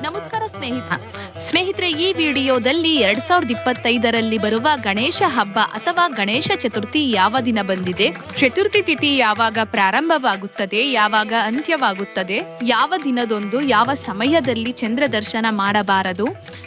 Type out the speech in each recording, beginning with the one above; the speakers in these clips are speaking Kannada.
ನಮಸ್ಕಾರ ಸ್ನೇಹಿತ. ಸ್ನೇಹಿತರೆ, ಈ ವಿಡಿಯೋದಲ್ಲಿ ಎರಡ್ ಸಾವಿರದ ಇಪ್ಪತ್ತೈದರಲ್ಲಿ ಬರುವ ಗಣೇಶ ಹಬ್ಬ ಅಥವಾ ಗಣೇಶ ಚತುರ್ಥಿ ಯಾವ ದಿನ ಬಂದಿದೆ? ಚತುರ್ಥಿ ತಿಥಿ ಯಾವಾಗ ಪ್ರಾರಂಭವಾಗುತ್ತದೆ? ಯಾವಾಗ ಅಂತ್ಯವಾಗುತ್ತದೆ? ಯಾವ ದಿನದೊಂದು? ಯಾವ ಸಮಯದಲ್ಲಿ ಚಂದ್ರ ದರ್ಶನ ಮಾಡಬಾರದು?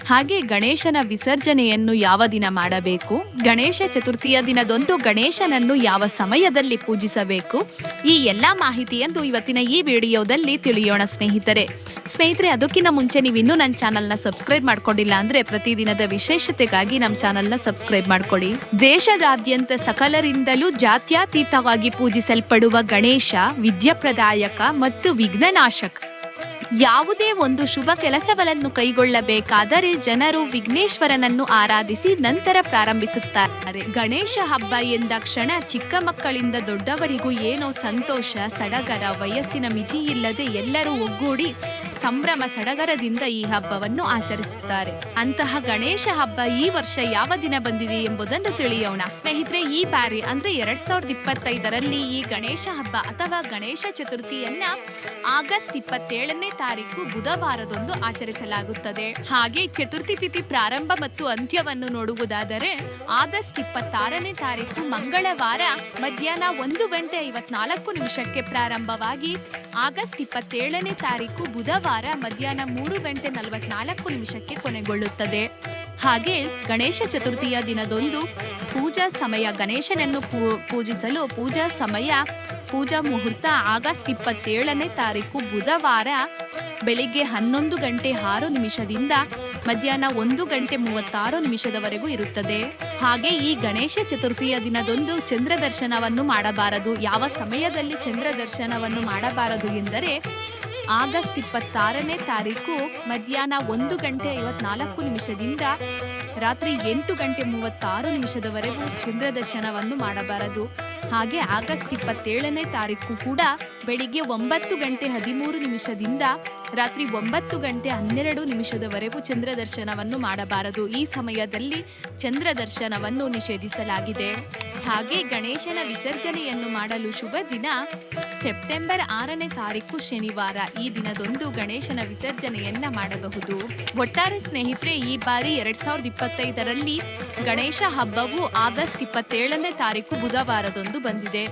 ಹಾಗೆ ಗಣೇಶನ ವಿಸರ್ಜನೆಯನ್ನು ಯಾವ ದಿನ ಮಾಡಬೇಕು? ಗಣೇಶ ಚತುರ್ಥಿಯ ದಿನದೊಂದು ಗಣೇಶನನ್ನು ಯಾವ ಸಮಯದಲ್ಲಿ ಪೂಜಿಸಬೇಕು? ಈ ಎಲ್ಲಾ ಮಾಹಿತಿಯನ್ನು ಇವತ್ತಿನ ಈ ವಿಡಿಯೋದಲ್ಲಿ ತಿಳಿಯೋಣ ಸ್ನೇಹಿತರೆ. ಸ್ನೇಹಿತರೆ, ಅದಕ್ಕಿಂತ ಮುಂಚೆ ನೀವು ಇನ್ನೂ ನನ್ನ ಚಾನಲ್ನ ಸಬ್ಸ್ಕ್ರೈಬ್ ಮಾಡ್ಕೊಂಡಿಲ್ಲ ಅಂದ್ರೆ ಪ್ರತಿದಿನದ ವಿಶೇಷತೆಗಾಗಿ ನಮ್ಮ ಚಾನಲ್ನ ಸಬ್ಸ್ಕ್ರೈಬ್ ಮಾಡ್ಕೊಳ್ಳಿ. ದೇಶದಾದ್ಯಂತ ಸಕಲರಿಂದಲೂ ಜಾತ್ಯತೀತವಾಗಿ ಪೂಜಿಸಲ್ಪಡುವ ಗಣೇಶ ವಿದ್ಯಾಪ್ರದಾಯಕ ಮತ್ತು ವಿಘ್ನನಾಶಕ. ಯಾವುದೇ ಒಂದು ಶುಭ ಕೆಲಸಗಳನ್ನು ಕೈಗೊಳ್ಳಬೇಕಾದರೆ ಜನರು ವಿಘ್ನೇಶ್ವರನನ್ನು ಆರಾಧಿಸಿ ನಂತರ ಪ್ರಾರಂಭಿಸುತ್ತಾರೆ. ಗಣೇಶ ಹಬ್ಬ ಎಂದ ಕ್ಷಣ ಚಿಕ್ಕ ಮಕ್ಕಳಿಂದ ದೊಡ್ಡವರಿಗೂ ಏನೋ ಸಂತೋಷ, ಸಡಗರ, ವಯಸ್ಸಿನ ಮಿತಿ ಇಲ್ಲದೆ ಎಲ್ಲರೂ ಒಗ್ಗೂಡಿ ಸಂಭ್ರಮ ಸಡಗರದಿಂದ ಈ ಹಬ್ಬವನ್ನು ಆಚರಿಸುತ್ತಾರೆ. ಅಂತಹ ಗಣೇಶ ಹಬ್ಬ ಈ ವರ್ಷ ಯಾವ ದಿನ ಬಂದಿದೆ ಎಂಬುದನ್ನು ತಿಳಿಯೋಣ. ಸ್ನೇಹಿತರೆ, ಈ ಬಾರಿ ಅಂದ್ರೆ ಎರಡ್ ಸಾವಿರದ ಇಪ್ಪತ್ತೈದರಲ್ಲಿ ಈ ಗಣೇಶ ಹಬ್ಬ ಅಥವಾ ಗಣೇಶ ಚತುರ್ಥಿಯನ್ನ ಆಗಸ್ಟ್ ಇಪ್ಪತ್ತೇಳನೇ ತಾರೀಕು ಬುಧವಾರದಂದು ಆಚರಿಸಲಾಗುತ್ತದೆ. ಹಾಗೆ ಚತುರ್ಥಿ ತಿಥಿ ಪ್ರಾರಂಭ ಮತ್ತು ಅಂತ್ಯವನ್ನು ನೋಡುವುದಾದರೆ ಆಗಸ್ಟ್ ಇಪ್ಪತ್ತಾರನೇ ತಾರೀಕು ಮಂಗಳವಾರ ಮಧ್ಯಾಹ್ನ ಒಂದು ಗಂಟೆ ಐವತ್ನಾಲ್ಕು ನಿಮಿಷಕ್ಕೆ ಪ್ರಾರಂಭವಾಗಿ ಆಗಸ್ಟ್ ಇಪ್ಪತ್ತೇಳನೇ ತಾರೀಕು ಬುಧವಾರ ಮಧ್ಯಾಹ್ನ ಮೂರು ಗಂಟೆ ನಲವತ್ನಾಲ್ಕು ನಿಮಿಷಕ್ಕೆ ಕೊನೆಗೊಳ್ಳುತ್ತದೆ. ಹಾಗೆ ಗಣೇಶ ಚತುರ್ಥಿಯ ದಿನದೊಂದು ಪೂಜಾ ಸಮಯ, ಗಣೇಶನನ್ನು ಪೂಜಿಸಲು ಪೂಜಾ ಸಮಯ, ಪೂಜಾ ಮುಹೂರ್ತ ಆಗಸ್ಟ್ ಇಪ್ಪತ್ತೇಳನೇ ತಾರೀಕು ಬುಧವಾರ ಬೆಳಿಗ್ಗೆ ಹನ್ನೊಂದು ಗಂಟೆ ಆರು ನಿಮಿಷದಿಂದ ಮಧ್ಯಾಹ್ನ ಒಂದು ಗಂಟೆ ಮೂವತ್ತಾರು ನಿಮಿಷದವರೆಗೂ ಇರುತ್ತದೆ. ಹಾಗೆ ಈ ಗಣೇಶ ಚತುರ್ಥಿಯ ದಿನದೊಂದು ಚಂದ್ರ ದರ್ಶನವನ್ನು ಮಾಡಬಾರದು. ಯಾವ ಸಮಯದಲ್ಲಿ ಚಂದ್ರ ದರ್ಶನವನ್ನು ಮಾಡಬಾರದು ಎಂದರೆ ಆಗಸ್ಟ್ ಇಪ್ಪತ್ತಾರನೇ ತಾರೀಕು ಮಧ್ಯಾಹ್ನ ಒಂದು ಗಂಟೆ ಐವತ್ನಾಲ್ಕು ನಿಮಿಷದಿಂದ ರಾತ್ರಿ ಎಂಟು ಗಂಟೆ ಮೂವತ್ತಾರು ನಿಮಿಷದವರೆಗೂ ಚಂದ್ರದರ್ಶನವನ್ನು ಮಾಡಬಾರದು. ಹಾಗೆ ಆಗಸ್ಟ್ ಇಪ್ಪತ್ತೇಳನೇ ತಾರೀಕು ಕೂಡ ಬೆಳಿಗ್ಗೆ ಒಂಬತ್ತು ಗಂಟೆ ಹದಿಮೂರು ನಿಮಿಷದಿಂದ ರಾತ್ರಿ ಒಂಬತ್ತು ಗಂಟೆ ಹನ್ನೆರಡು ನಿಮಿಷದವರೆಗೂ ಚಂದ್ರದರ್ಶನವನ್ನು ಮಾಡಬಾರದು. ಈ ಸಮಯದಲ್ಲಿ ಚಂದ್ರದರ್ಶನವನ್ನು ನಿಷೇಧಿಸಲಾಗಿದೆ. ಹಾಗೆ ಗಣೇಶನ ವಿಸರ್ಜನೆಯನ್ನು ಮಾಡಲು ಶುಭ ದಿನ. ಸೆಪ್ಟೆಂಬರ್ ಆರನೇ ತಾರೀಕು ಶನಿವಾರ ಈ ದಿನದೊಂದು ಗಣೇಶನ ವಿಸರ್ಜನೆಯನ್ನ ಮಾಡಬಹುದು. ಒಟ್ಟಾರೆ ಸ್ನೇಹಿತರೆ, ಈ ಬಾರಿ ಎರಡ್ ಸಾವಿರದ ಇಪ್ಪತ್ತೈದರಲ್ಲಿ ಗಣೇಶ ಹಬ್ಬವು ಆಗಸ್ಟ್ ಇಪ್ಪತ್ತೇಳನೇ ತಾರೀಕು ಬುಧವಾರದಂದು ಬಂದಿದೆ.